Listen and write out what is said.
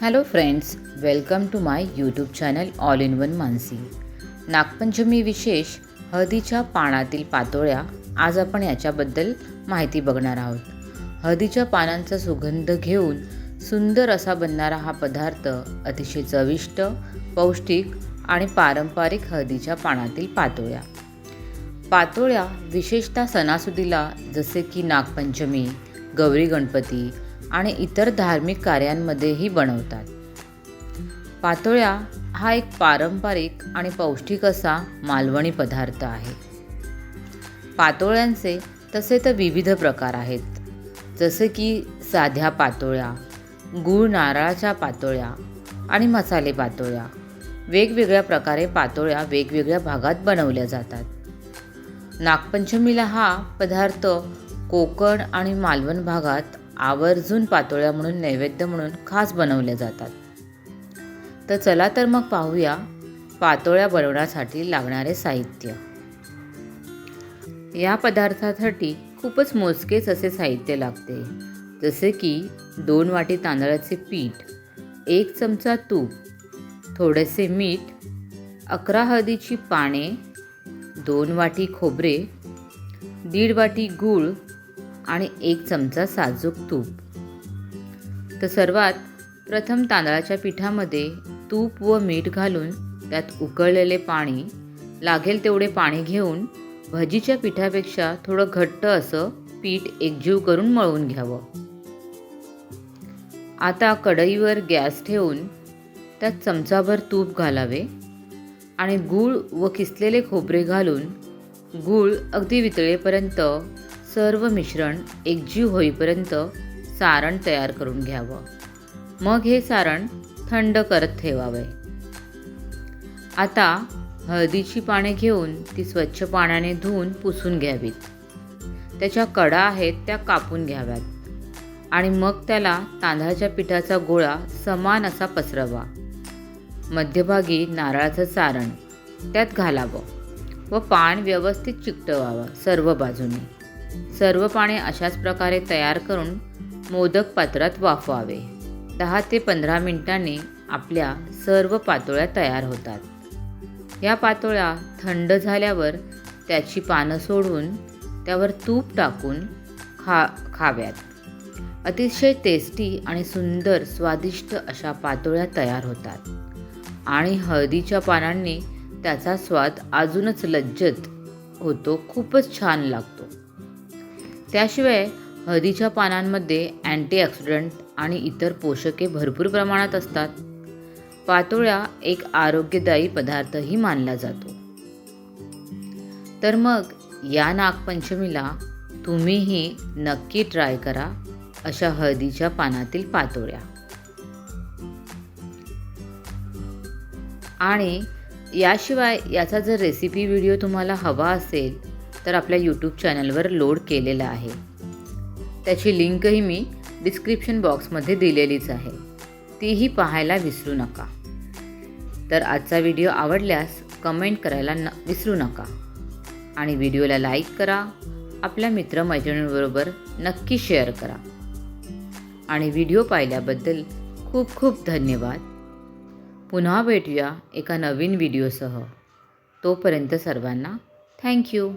Hello friends welcome to my YouTube channel all in one Mansi Nagpanchami विशेष हळदीच्या पानातील पातोळ्या आज आपण याच्याबद्दल माहिती बघणार आहोत. हळदीच्या पानांचा सुगंध घेऊन सुंदर असा बनणारा हा पदार्थ अतिशय चविष्ट पौष्टिक आणि पारंपरिक हळदीच्या पानातील पातोळ्या. पातोळ्या विशेषतः सणासुदीला जसे की नागपंचमी गौरी गणपती आणि इतर धार्मिक कार्यांमध्येही बनवतात. पातोळ्या हा एक पारंपरिक आणि पौष्टिक असा मालवणी पदार्थ आहे. पातोळ्यांचे तसे तर विविध प्रकार आहेत. जसे की साध्या पातोळ्या गूळ नारळाच्या पातोळ्या आणि मसाले पातोळ्या. वेगवेगळ्या प्रकारे पातोळ्या वेगवेगळ्या भागात बनवल्या जातात. नागपंचमीला हा पदार्थ कोकण आणि मालवण भागात आवर्जून पातोळ्या म्हणून नैवेद्य म्हणून खास बनवल्या जातात. तर चला तर मग पाहूया पातोळ्या बनवण्यासाठी लागणारे साहित्य. या पदार्थासाठी खूपच मोजकेच असे साहित्य लागते. जसे की दोन वाटी तांदळाचे पीठ एक चमचा तूप थोडेसे मीठ अकरा हळदीची पाने दोन वाटी खोबरे दीड वाटी गूळ आणि एक चमचा साजूक तूप. तर सर्वात प्रथम तांदळाच्या पिठामध्ये तूप व मीठ घालून त्यात उकळलेले पाणी लागेल तेवढे पाणी घेऊन भजीच्या पिठापेक्षा थोडं घट्ट असं पीठ एकजीव करून मळून घ्यावं. आता कढईवर गॅस ठेवून त्यात चमचाभर तूप घालावे आणि गूळ व किसलेले खोबरे घालून गूळ अगदी वितळेपर्यंत सर्व मिश्रण एकजीव होईपर्यंत सारण तयार करून घ्यावं. मग हे सारण थंड करत ठेवावे. आता हळदीची पाने घेऊन ती स्वच्छ पाण्याने धुवून पुसून घ्यावीत. त्याच्या कडा आहेत त्या कापून घ्याव्यात आणि मग त्याला तांदळाच्या पिठाचा गोळा समान असा पसरवा. मध्यभागी नारळाचं सारण त्यात घालावं व पान व्यवस्थित चिकटवावं सर्व बाजूने. सर्व पाने अशाच प्रकारे तयार करून मोदक पात्रात वाफवावे. दहा ते पंधरा मिनिटांनी आपल्या सर्व पातोळ्या तयार होतात. या पातोळ्या थंड झाल्यावर त्याची पानं सोडून त्यावर तूप टाकून खा खाव्यात. अतिशय टेस्टी आणि सुंदर स्वादिष्ट अशा पातोळ्या तयार होतात. आणि हळदीच्या पानांनी त्याचा स्वाद अजूनच लज्जत होतो खूपच छान लागतो. त्याशिवाय हळदीच्या पानांमध्ये अँटीऑक्सिडंट आणि इतर पोषके भरपूर प्रमाणात असतात. पातोळ्या एक आरोग्यदायी पदार्थही मानला जातो. तर मग या नागपंचमीला तुम्हीही नक्की ट्राय करा अशा हळदीच्या पानातील पातोळ्या. आणि याशिवाय याचा जर रेसिपी व्हिडिओ तुम्हाला हवा असेल तर आपल्या यूट्यूब चॅनलवर लोड केलेला आहे. त्याची लिंकही मी डिस्क्रिप्शन बॉक्समध्ये दिलेलीच आहे. तीही पाहायला विसरू नका. तर आजचा व्हिडिओ आवडल्यास कमेंट करायला न विसरू नका. आणि व्हिडिओला लाईक करा. आपल्या मित्रमैत्रिणींबरोबर नक्की शेअर करा. आणि व्हिडिओ पाहिल्याबद्दल खूप खूप धन्यवाद. पुन्हा भेटूया एका नवीन व्हिडिओसह तोपर्यंत सर्वांना थँक्यू